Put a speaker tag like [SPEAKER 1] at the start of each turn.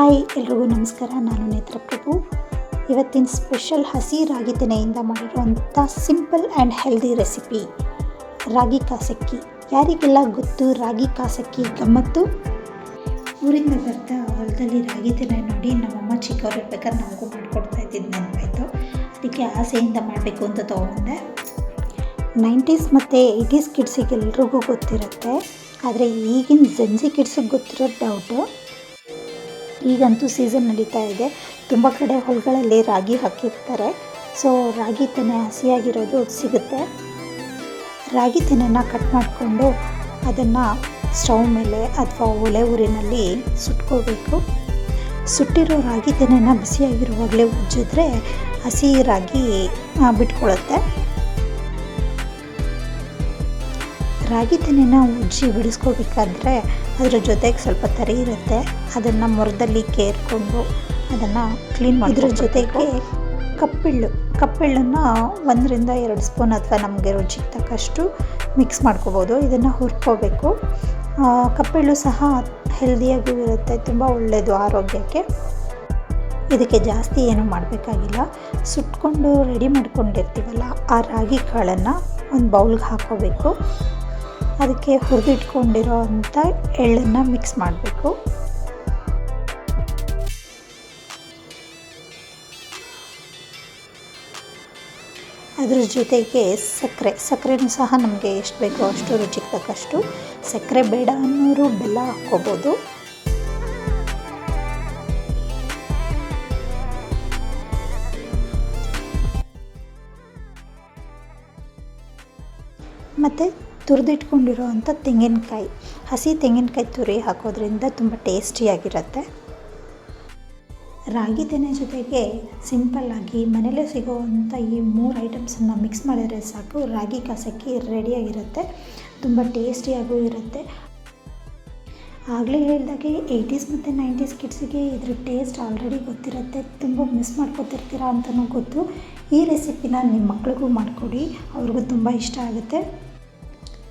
[SPEAKER 1] Hi, ಎಲ್ರಿಗೂ ನಮಸ್ಕಾರ. ನಾನು ನೇತ್ರಪ್ರಭು. ಇವತ್ತಿನ ಸ್ಪೆಷಲ್ ಹಸಿ ರಾಗಿ ತೆನೆಯಿಂದ ಮಾಡಿರುವಂಥ ಸಿಂಪಲ್ ಆ್ಯಂಡ್ ಹೆಲ್ದಿ ರೆಸಿಪಿ, ರಾಗಿ ಕಾಸಕ್ಕಿ. ಯಾರಿಗೆಲ್ಲ ಗೊತ್ತು ರಾಗಿ ಕಾಸಕ್ಕಿ ಗಮ್ಮತ್ತು? ಊರಿಂದ ಬರ್ತಾ ಹೊಲದಲ್ಲಿ ರಾಗಿ ತೆನೆ ನೋಡಿ ನಮ್ಮಮ್ಮ ಚಿಕ್ಕವರಿರ್ಬೇಕಾದ್ರೆ ನಮಗೂ ಮಾಡಿಕೊಡ್ತಾ ಇದ್ದಿದ್ದು ನೆನಪಾಯಿತು. ಅದಕ್ಕೆ ಆಸೆಯಿಂದ ಮಾಡಬೇಕು ಅಂತ ತೊಗೊಂಡೆ. ನೈಂಟೀಸ್ ಮತ್ತು ಏಯ್ಟೀಸ್ ಕಿಡ್ಸಿಗೆ ಎಲ್ರಿಗೂ ಗೊತ್ತಿರುತ್ತೆ. ಆದರೆ ಈಗಿನ ಜೆನ್ಸಿ ಕಿಡ್ಸಿಗೆ ಗೊತ್ತಿರೋ ಡೌಟು ಈಗಂತೂ ಸೀಸನ್ ನಡೀತಾ ಇದೆ. ತುಂಬ ಕಡೆ ಹೊಲಗಳಲ್ಲಿ ರಾಗಿ ಹಾಕಿರ್ತಾರೆ. ಸೊ ರಾಗಿ ತೆನೆ ಹಸಿಯಾಗಿರೋದು ಸಿಗುತ್ತೆ. ರಾಗಿ ತೆನೆನ ಕಟ್ ಮಾಡಿಕೊಂಡು ಅದನ್ನು ಸ್ಟವ್ ಮೇಲೆ ಅಥವಾ ಒಲೆ ಊರಿನಲ್ಲಿ ಸುಟ್ಕೋಬೇಕು. ಸುಟ್ಟಿರೋ ರಾಗಿ ತೆನೆನ ಬಿಸಿಯಾಗಿರುವಾಗಲೇ ಉಜ್ಜಿದ್ರೆ ಹಸಿ ರಾಗಿ ಬಿಟ್ಕೊಳ್ಳುತ್ತೆ ರಾಗಿ ತೆನೆನ ಉಜ್ಜಿ ಬಿಡಿಸ್ಕೋಬೇಕಾದ್ರೆ ಅದರ ಜೊತೆಗೆ ಸ್ವಲ್ಪ ತರಿ ಇರುತ್ತೆ. ಅದನ್ನು ಮೊರದಲ್ಲಿ ಕೇರ್ಕೊಂಡು ಅದನ್ನು ಕ್ಲೀನ್ ಮಾಡಿದ್ರ ಜೊತೆಗೆ ಕಪ್ಪೆಳ್ಳು. ಕಪ್ಪೆಳ್ಳನ್ನು ಒಂದರಿಂದ ಎರಡು ಸ್ಪೂನ್ ಅಥವಾ ನಮಗೆ ರುಚಿಗೆ ತಕ್ಕಷ್ಟು ಮಿಕ್ಸ್ ಮಾಡ್ಕೋಬೋದು. ಇದನ್ನು ಹುರ್ಕೋಬೇಕು. ಕಪ್ಪೆಳ್ಳು ಸಹ ಹೆಲ್ದಿಯಾಗೂ ಇರುತ್ತೆ ತುಂಬ ಒಳ್ಳೆಯದು ಆರೋಗ್ಯಕ್ಕೆ. ಇದಕ್ಕೆ ಜಾಸ್ತಿ ಏನೂ ಮಾಡಬೇಕಾಗಿಲ್ಲ. ಸುಟ್ಕೊಂಡು ರೆಡಿ ಮಾಡ್ಕೊಂಡಿರ್ತೀವಲ್ಲ ಆ ರಾಗಿ ಕಾಳನ್ನು ಒಂದು ಬೌಲ್ಗೆ ಹಾಕೋಬೇಕು. ಅದಕ್ಕೆ ಹುರಿದಿಟ್ಕೊಂಡಿರೋ ಅಂಥ ಎಳ್ಳನ್ನು ಮಿಕ್ಸ್ ಮಾಡಬೇಕು. ಅದ್ರ ಜೊತೆಗೆ ಸಕ್ಕರೆ, ಸಕ್ಕರೆನೂ ಸಹ ನಮಗೆ ಎಷ್ಟು ಬೇಕೋ ಅಷ್ಟು ರುಚಿಗೆ ತಕ್ಕಷ್ಟು. ಸಕ್ಕರೆ ಬೇಡ ಅನ್ನೋರು ಬೆಲ್ಲ ಹಾಕ್ಕೋಬೋದು. ಮತ್ತು ತುರಿದಿಟ್ಕೊಂಡಿರೋ ಅಂಥ ತೆಂಗಿನಕಾಯಿ, ಹಸಿ ತೆಂಗಿನಕಾಯಿ ತುರಿ ಹಾಕೋದ್ರಿಂದ ತುಂಬ ಟೇಸ್ಟಿಯಾಗಿರುತ್ತೆ. ರಾಗಿ ತೆನೆ ಜೊತೆಗೆ ಸಿಂಪಲ್ಲಾಗಿ ಮನೇಲೇ ಸಿಗೋವಂಥ ಈ ಮೂರು ಐಟಮ್ಸನ್ನು ಮಿಕ್ಸ್ ಮಾಡಿದರೆ ಸಾಕು. ರಾಗಿ ಕಾಸಕ್ಕಿ ರೆಡಿಯಾಗಿರುತ್ತೆ, ತುಂಬ ಟೇಸ್ಟಿಯಾಗೂ ಇರುತ್ತೆ. ಆಗಲೇ ಹೇಳಿದಾಗೆ ಏಯ್ಟೀಸ್ ಮತ್ತು ನೈಂಟೀಸ್ ಕಿಡ್ಸಿಗೆ ಇದ್ರ ಟೇಸ್ಟ್ ಆಲ್ರೆಡಿ ಗೊತ್ತಿರುತ್ತೆ. ತುಂಬ ಮಿಸ್ ಮಾಡ್ಕೊತಿರ್ತೀರ ಅಂತಲೂ ಗೊತ್ತು. ಈ ರೆಸಿಪಿನ ನಿಮ್ಮ ಮಕ್ಳಿಗೂ ಮಾಡಿಕೊಡಿ, ಅವ್ರಿಗೂ ತುಂಬ ಇಷ್ಟ ಆಗುತ್ತೆ.